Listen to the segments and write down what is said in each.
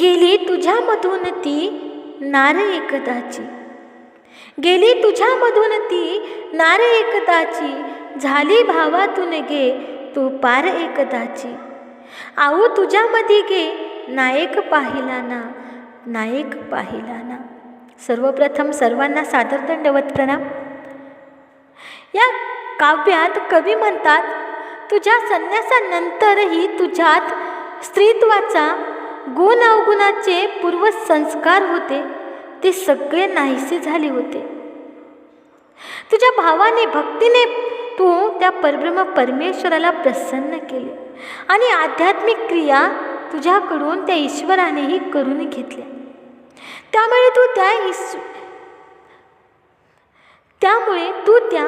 गेली तुझ्यामधून ती नार एकदाची. गेली तुझ्यामधून ती नार एकदाची. झाली भावातून गे तू पार एकदाची. आऊ तुझ्यामध्ये गे नायक पाहिला ना नायक पाहिला ना. सर्वप्रथम सर्वांना सादर दंडवत प्रणाम. या काव्यात कवी म्हणतात तुझ्या संन्यासानंतरही तुझ्यात स्त्रीत्वाचा गुण अवगुणाचे पूर्वसंस्कार होते. ते सगळे नाहीसे झाले होते. तुझ्या भावाने भक्तीने तू त्या परब्रह्म परमेश्वराला प्रसन्न केले आणि आध्यात्मिक क्रिया तुझ्याकडून त्या ईश्वरानेही करून घेतल्या. त्यामुळे तू त्या ईश त्यामुळे तू त्या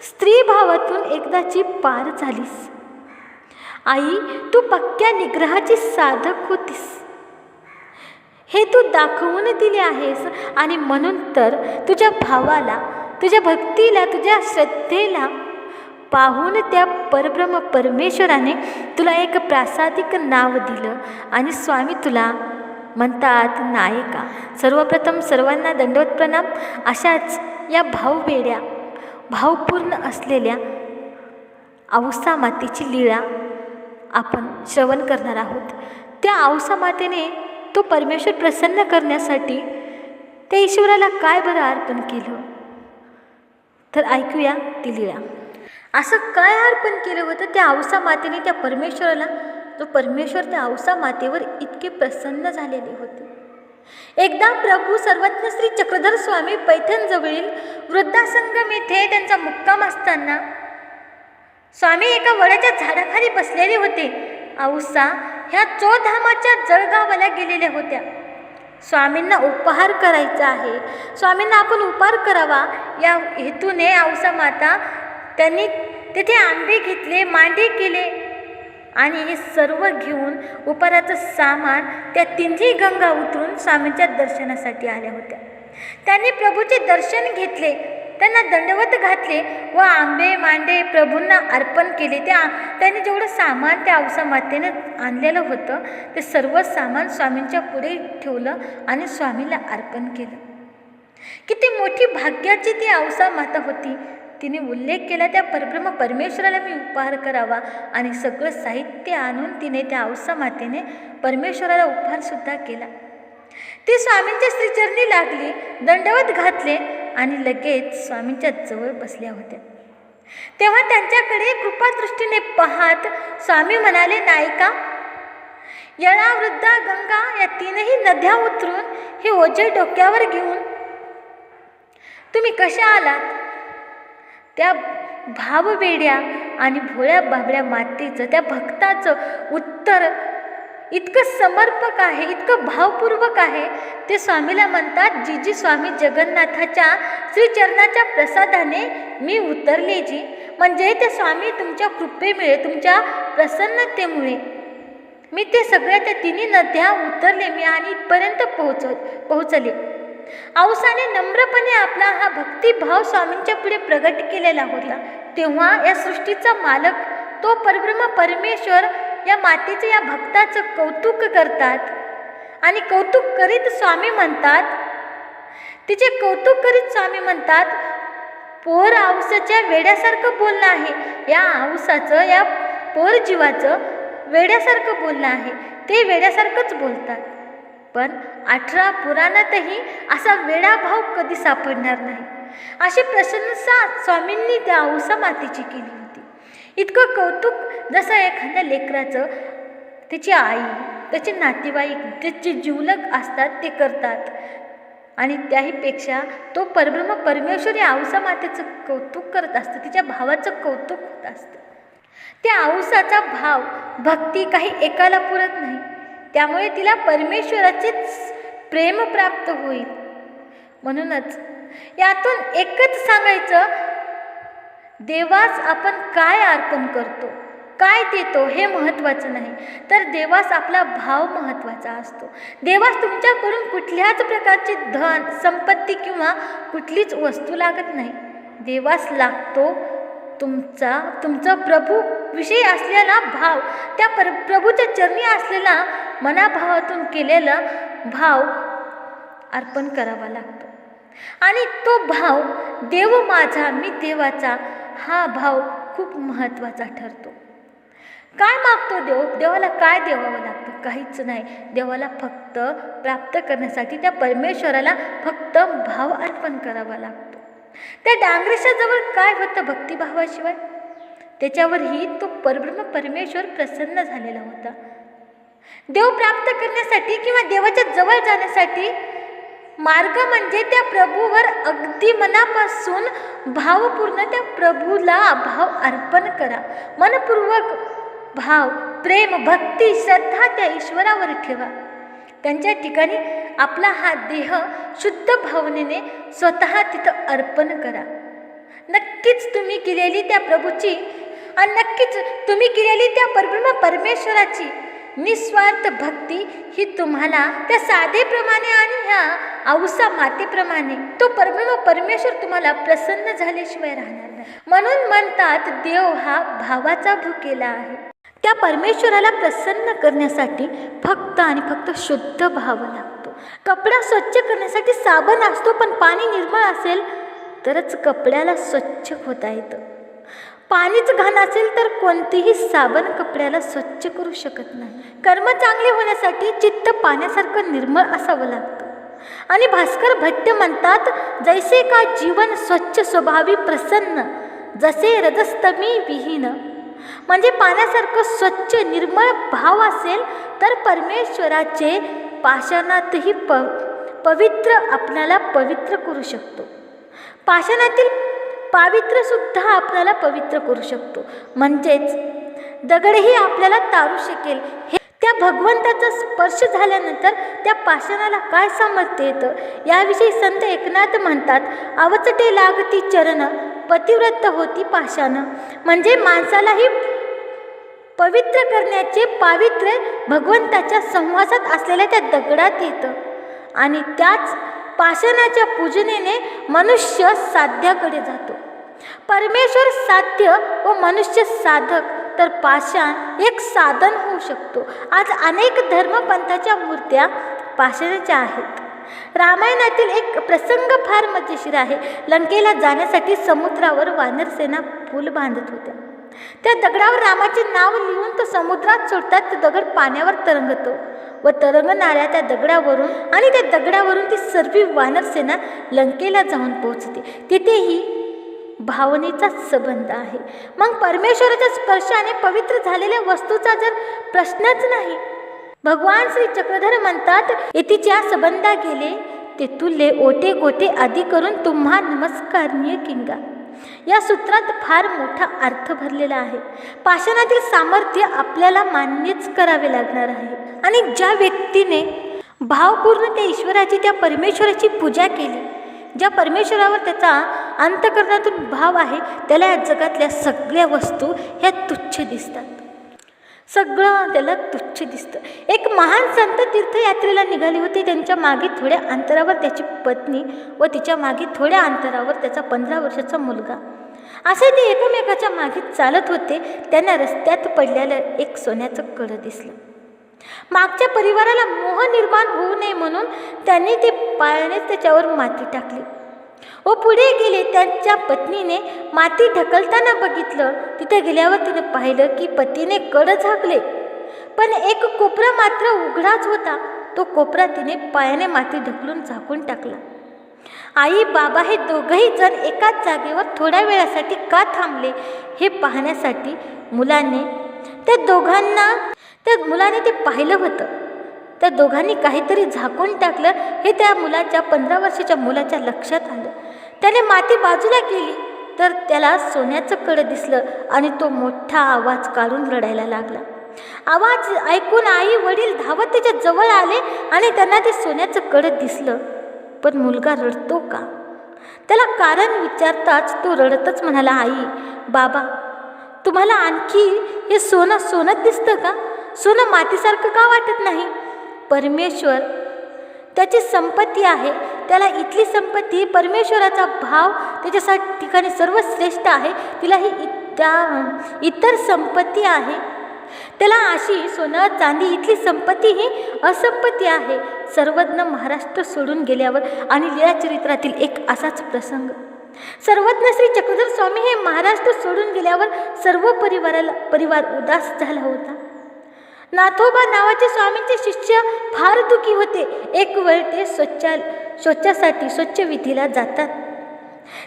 स्त्रीभावातून एकदाची पार झालीस. आई तू पक्क्या निग्रहाची साधक होतीस. हे तू दाखवून दिले आहेस आणि म्हणून तर तुझ्या भावाला तुझ्या भक्तीला तुझ्या श्रद्धेला पाहून त्या परब्रह्म परमेश्वराने तुला एक प्रासादिक नाव दिलं आणि स्वामी तुला म्हणतात नायिका सर्वप्रथम सर्वांना दंडवत प्रणाम. अशाच या भाववेड्या भावपूर्ण असलेल्या औसा मातेची लीळा आपण श्रवण करणार आहोत. त्या औसा मातेने तो परमेश्वर प्रसन्न करण्यासाठी त्या ईश्वराला काय बरं अर्पण केलं? तर ऐकूया ती लीळा असं काय अर्पण केलं होतं? त्या औसा मातेने त्या परमेश्वराला तो परमेश्वर त्या औसा मातेवर इतके प्रसन्न झालेले होते. एकदा प्रभू सर्वज्ञ श्री चक्रधर स्वामी पैठणजवळील वृद्धासंगम येथे त्यांचा मुक्काम असताना स्वामी एका वडाच्या झाडाखाली बसलेले होते. औसा ह्या चोधामाच्या जळगावाला गेलेल्या होत्या. स्वामींना उपहार करायचा आहे. स्वामींना आपण उपहार करावा. या हेतूने औसा माता त्यांनी तेथे आंबे घेतले मांडे केले आणि हे सर्व घेऊन उपहाराचं सामान त्या तिन्ही गंगा उतरून स्वामींच्या दर्शनासाठी आल्या होत्या. त्यांनी प्रभूचे दर्शन घेतले. त्यांना दंडवत घातले व आंबे मांडे प्रभूंना अर्पण केले. त्या त्यांनी जेवढं सामान त्या औसा मातेनं आणलेलं होतं ते सर्व सामान स्वामींच्या पुढे ठेवलं आणि स्वामीला अर्पण केलं. किती मोठी भाग्याची ती औसा माता होती. तिने उल्लेख केला त्या परब्रह्म परमेश्वराला मी उपहार करावा आणि सगळं साहित्य आणून तिने त्या औसा मातेने परमेश्वराला उपहारसुद्धा केला. ती स्वामींच्या श्रीचरणी लागली दंडवत घातले आणि लगेच स्वामींच्या जवळ बसल्या होत्या. तेव्हा त्यांच्याकडे कृपादृष्टीने पाहत स्वामी म्हणाले नायिका यळा वृद्धा गंगा या तीनही नद्या उतरून हे ओझे डोक्यावर घेऊन तुम्ही कशा आलात? त्या भाववेड्या आणि भोळ्या बाबड्या मातेचं त्या भक्ताचं उत्तर इतकं समर्पक आहे इतकं भावपूर्वक आहे ते स्वामीला म्हणतात जी जी स्वामी जगन्नाथाच्या श्रीचरणाच्या प्रसादाने मी उतरले जी. म्हणजे ते स्वामी तुमच्या कृपेमुळे तुमच्या प्रसन्नतेमुळे. मी ते सगळ्या त्या तिन्ही नद्या उतरले मी आणि इथपर्यंत पोहोच पोहोचले. औसाने नम्रपणे आपला हा भक्तिभाव स्वामींच्या पुढे प्रगट केलेला होता. तेव्हा या सृष्टीचा मालक तो परब्रह्म परमेश्वर या मातेचे या भक्ताचं कौतुक करतात. आणि कौतुक करीत स्वामी म्हणतात. तिचे कौतुक करीत स्वामी म्हणतात पोर आऊसाच्या वेड्यासारखं बोलणं आहे. या आऊसाचं या पोर जीवाचं वेड्यासारखं बोलणं आहे. ते वेड्यासारखंच बोलतात. पण अठरा पुराणातही असा वेडा भाव कधी सापडणार नाही. अशी प्रशंसा स्वामींनी त्या औसा मातेची केली होती. इतकं कौतुक जसं एखाद्या लेकराचं त्याची आई त्याचे नातेवाईक त्याचे जीवलग असतात ते करतात. आणि त्याहीपेक्षा तो परब्रह्म परमेश्वरी आऊसा मातेचं कौतुक करत असतं. तिच्या भावाचं कौतुक होत असतं. त्या औसाचा भाव भक्ती काही एकाला पुरत नाही. त्यामुळे तिला परमेश्वराचेच प्रेम प्राप्त होईल. म्हणूनच यातून एकच सांगायचं देवास आपण काय अर्पण करतो? काय देतो हे महत्त्वाचं नाही. तर देवास आपला भाव महत्त्वाचा असतो. देवास तुमच्याकडून कुठल्याच प्रकारची धन संपत्ती किंवा कुठलीच वस्तू लागत नाही. देवास लागतो तुमचा तुमचा प्रभू विषयी असलेला भाव त्या पर प्रभूच्या चरणी असलेला मनाभावातून केलेला भाव अर्पण करावा लागतो. आणि तो भाव देव माझा मी देवाचा हा भाव खूप महत्त्वाचा ठरतो. काय मागतो देव? देवाला काय देवावं लागतं? काहीच नाही. देवाला फक्त प्राप्त करण्यासाठी त्या परमेश्वराला फक्त भाव अर्पण करावा लागतो. त्या डांगरेशाजवळ काय होतं भक्तिभावाशिवाय? त्याच्यावरही तो परब्रह्म परमेश्वर प्रसन्न झालेला होता. देव प्राप्त करण्यासाठी किंवा देवाच्या जवळ जाण्यासाठी मार्ग म्हणजे त्या प्रभूवर अगदी मनापासून भावपूर्ण त्या प्रभूला भाव अर्पण करा. मनपूर्वक भाव प्रेम भक्ती श्रद्धा त्या ईश्वरावर ठेवा. त्यांच्या ठिकाणी आपला हा देह शुद्ध भावनेने स्वतः तिथं अर्पण करा. नक्कीच तुम्ही केलेली त्या प्रभूची आणि नक्कीच तुम्ही केलेली त्या परब्रह्म परमेश्वराची निस्वार्थ भक्ती ही तुम्हाला त्या साधेप्रमाणे आणि ह्या औसा मातेप्रमाणे तो परब्रह्म परमेश्वर तुम्हाला प्रसन्न झाल्याशिवाय राहणार नाही. म्हणून म्हणतात देव हा भावाचा भुकेला आहे. त्या परमेश्वराला प्रसन्न करण्यासाठी फक्त आणि फक्त शुद्ध भाव लागतो. कपडा स्वच्छ करण्यासाठी साबण असतो पण पाणी निर्मळ असेल तरच कपड्याला स्वच्छ होता येतं. पाणीच घाण असेल तर कोणतीही साबण कपड्याला स्वच्छ करू शकत नाही. कर्म चांगले होण्यासाठी चित्त पाण्यासारखं निर्मळ असावं लागतं. आणि भास्कर भट्ट म्हणतात जैसे का जीवन स्वच्छ स्वभावी प्रसन्न जसे रजस्तमी विहीन म्हणजे पाण्यासारखं स्वच्छ निर्मळ भाव असेल तर परमेश्वराचे पाषाणातही प पवित्र आपणाला पवित्र करू शकतो. पाषाणातील पावित्र्यसुद्धा आपल्याला पवित्र करू शकतो. म्हणजेच दगडही आपल्याला तारू शकेल. हे त्या भगवंताचा स्पर्श झाल्यानंतर त्या पाषाणाला काय सामर्थ्य येतं? याविषयी संत एकनाथ म्हणतात अवचटे लागती चरण पतिव्रत होती पाषाण. म्हणजे माणसालाही पवित्र करण्याचे पावित्र्य भगवंताच्या संवासात असलेल्या त्या दगडात येतं. आणि त्याच पाषाणाच्या पूजनेने मनुष्य साध्याकडे जातो. परमेश्वर साध्य व मनुष्य साधक तर पाषाण एक साधन होऊ शकतो. आज अनेक धर्मपंथाच्या मूर्त्या पाषाणाच्या आहेत. रामायणातील एक प्रसंग फार मजेशीर आहे. लंकेला जाण्यासाठी समुद्रावर वानरसेना पूल बांधत होत्या. त्या दगडावर रामाचे नाव लिहून तो समुद्रात सोडतात तो दगड पाण्यावर तरंगतो व तरंगणाऱ्या त्या दगडावरून आणि त्या दगडावरून ती सर्व वानरसेना लंकेला जाऊन पोहोचते. तिथेही भावनेचा संबंध आहे. मग परमेश्वराच्या स्पर्शाने पवित्र झालेल्या वस्तूचा जर प्रश्नच नाही भगवान श्री चक्रधर म्हणतात येतीच्या संबंधा गेले ते तुले ओटे गोटे आदी करून तुम्हा नमस्कारणीय किंगा. या सूत्रात फार मोठा अर्थ भरलेला आहे. पाषाणातील सामर्थ्य आपल्याला मान्यच करावे लागणार आहे. आणि ज्या व्यक्तीने भावपूर्ण त्या ईश्वराची त्या परमेश्वराची पूजा केली ज्या परमेश्वरावर त्याचा अंतकरणातून भाव आहे त्याला या जगातल्या सगळ्या वस्तू ह्या तुच्छ दिसतात. सगळं त्याला तुच्छ दिसतं. एक महान संत तीर्थयात्रेला निघाले होते. त्यांच्या मागे थोड्या अंतरावर त्याची पत्नी व तिच्यामागे थोड्या अंतरावर त्याचा पंधरा वर्षाचा मुलगा. असे ते एकमेकाच्या मागे चालत होते. त्यांना रस्त्यात पडलेलं एक सोन्याचं कडं दिसलं. मागच्या परिवाराला मोह निर्माण होऊ नये म्हणून त्यांनी ते पायानेच त्याच्यावर माती टाकली. व पुढे गेले त्यांच्या पत्नीने माती ढकलताना बघितलं. तिथे गेल्यावर तिने पाहिलं की पतीने कड झाकले. पण एक कोपरा मात्र उघडाच होता. तो कोपरा तिने पायाने माती ढकलून झाकून टाकला. आई बाबा हे दोघंही जण एकाच जागेवर थोड्या वेळासाठी का थांबले हे पाहण्यासाठी मुलाने त्या दोघांना त्या मुलाने ते पाहिलं होतं. त्या दोघांनी काहीतरी झाकून टाकलं हे त्या मुलाच्या पंधरा वर्षाच्या मुलाच्या लक्षात आलं. त्याने माती बाजूला केली. तर त्याला सोन्याचं कडं दिसलं आणि तो मोठा आवाज काढून रडायला लागला. आवाज ऐकून आई वडील धावत त्याच्याजवळ आले आणि त्यांना ते सोन्याचं कडं दिसलं. पण मुलगा रडतो का? त्याला कारण विचारताच तो रडतच म्हणाला आई बाबा तुम्हाला आणखी हे सोनं सोनत दिसतं का? सोनं मातीसारखं का वाटत नाही? परमेश्वर त्याची संपत्ती आहे. त्याला इथली संपत्ती परमेश्वराचा भाव त्याच्यासा ठिकाणी सर्वश्रेष्ठ आहे. तिला ही इ- त्या इतर संपत्ती आहे. त्याला अशी सोनं चांदी इथली संपत्ती ही असंपत्ती आहे. सर्वज्ञ महाराष्ट्र सोडून गेल्यावर आणि लीळा चरित्रातील एक असाच प्रसंग. सर्वज्ञ श्री चक्रधर स्वामी हे महाराष्ट्र सोडून गेल्यावर सर्व परिवाराला परिवार उदास झाला होता. नाथोबा नावाचे स्वामींचे शिष्य फार दुखी होते. एक वेळ ते स्वच्छा स्वच्छासाठी स्वच्छ विधीला जातात.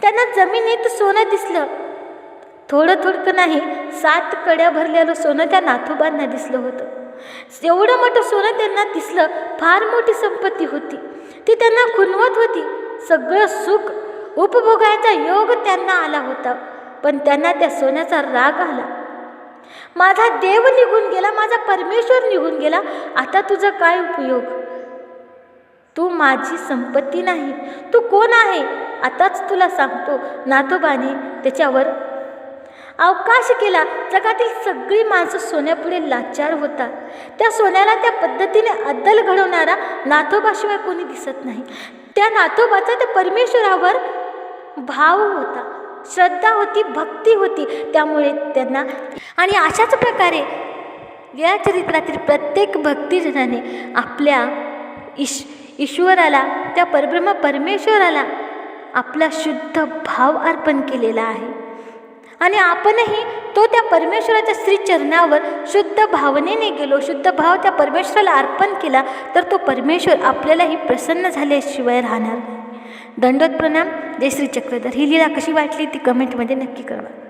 त्यांना जमिनीत सोनं दिसलं. थोडं थोडकं नाही सात कड्या भरलेलं सोनं त्या नाथोबांना दिसलं होतं. एवढं मोठं सोनं त्यांना दिसलं फार मोठी संपत्ती होती. ती त्यांना खुनवत होती. सगळं सुख उपभोगायचा योग त्यांना आला होता. पण त्यांना त्या सोन्याचा राग आला. माझा देव निघून गेला माझा परमेश्वर निघून गेला. आता तुझा काय उपयोग? तू माझी संपत्ती नाही. तू कोण आहे? आताच तुला सांगतो. नातोबाने त्याच्यावर अवकाश केला. जगातील सगळी माणसं सोन्यापुढे लाचार होतात. त्या सोन्याला त्या पद्धतीने अद्दल घडवणारा नाथोबाशिवाय कोणी दिसत नाही. त्या नाथोबाचा त्या परमेश्वरावर भाव होता. श्रद्धा होती भक्ती होती. त्यामुळे त्यांना आणि अशाच प्रकारे या चरित्रातील प्रत्येक भक्तिजनाने आपल्या ईश ईश्वराला त्या परब्रह्म परमेश्वराला आपला शुद्ध भाव अर्पण केलेला आहे. आणि आपणही तो त्या परमेश्वराच्या श्रीचरणावर शुद्ध भावनेने गेलो शुद्ध भाव त्या परमेश्वराला अर्पण केला तर तो परमेश्वर आपल्यालाही प्रसन्न झाल्याशिवाय राहणार नाही. दंडोत प्रणाम. जय श्री चक्रधर. ही लीला कशी वाटली ती कमेंटमध्ये नक्की कळवा.